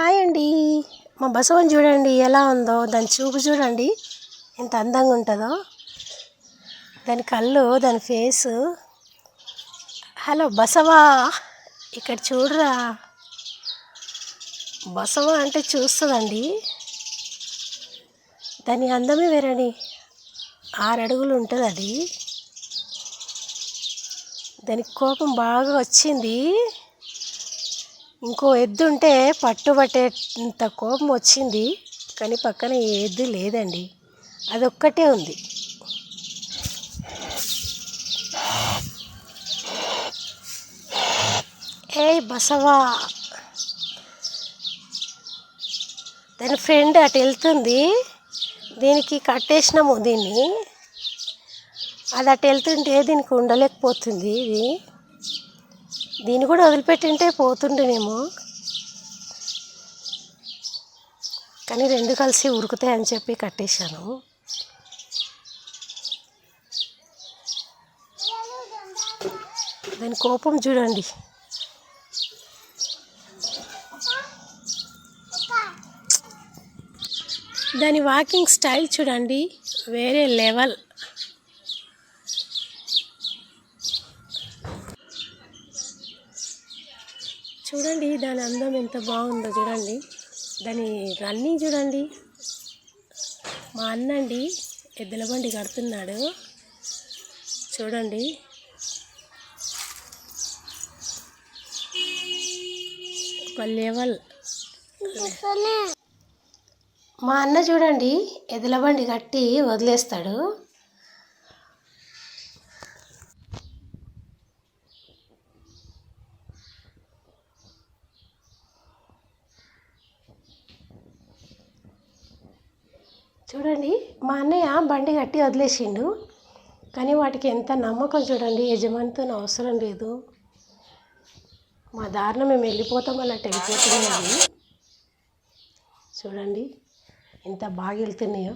Hi అండి. మా బసవని చూడండి ఎలా ఉందో. దాని చూపు చూడండి. ఎంత అందంగా ఉంటుందో. దాని కళ్ళు దాని ఫేసు. హలో బసవా. ఇక్కడ చూడరా. బసవ అంటే చూస్తుందండి. దాని అందమే వేరండి. ఆరు అడుగులు ఉంటుంది అది. దానికి కోపం బాగా వచ్చింది. ఇంకో ఎద్దు ఉంటే పట్టుబట్టేంత కోపం వచ్చింది కానీ పక్కన ఏ ఎద్దు లేదండి. అదొక్కటే ఉంది. ఏ బసవా! దాని ఫ్రెండ్ అటు వెళ్తుంది. దీనికి కట్టేసినాము దీన్ని. అది అటు వెళ్తుంటే దీనికి ఉండలేకపోతుంది ఇది. దీన్ని కూడా వదిలిపెట్టింటే పోతుండేనేమో. కానీ రెండు కలిసి ఉరుకుతాయని చెప్పి కట్టేశాను. దాని కోపం చూడండి. దాని వాకింగ్ స్టైల్ చూడండి. వేరే లెవెల్. చూడండి దాని అందం ఎంత బాగుందో చూడండి. దాని రన్నింగ్ చూడండి. మా అన్న అండి ఎద్దుల బండి కడుతున్నాడు. చూడండి. ఒక లెవెల్. మా అన్న చూడండి ఎద్దుల బండి కట్టి వదిలేస్తాడు. చూడండి మా అన్నయ్య బండి కట్టి వదిలేసిండు. కానీ వాటికి ఎంత నమ్మకం చూడండి యజమానితో అవసరం లేదు. మా దారిన మేము వెళ్ళిపోతాం అన్నట్టు వెళ్ళిపోతున్నాయి చూడండి ఎంత బాగా వెళ్తున్నాయో.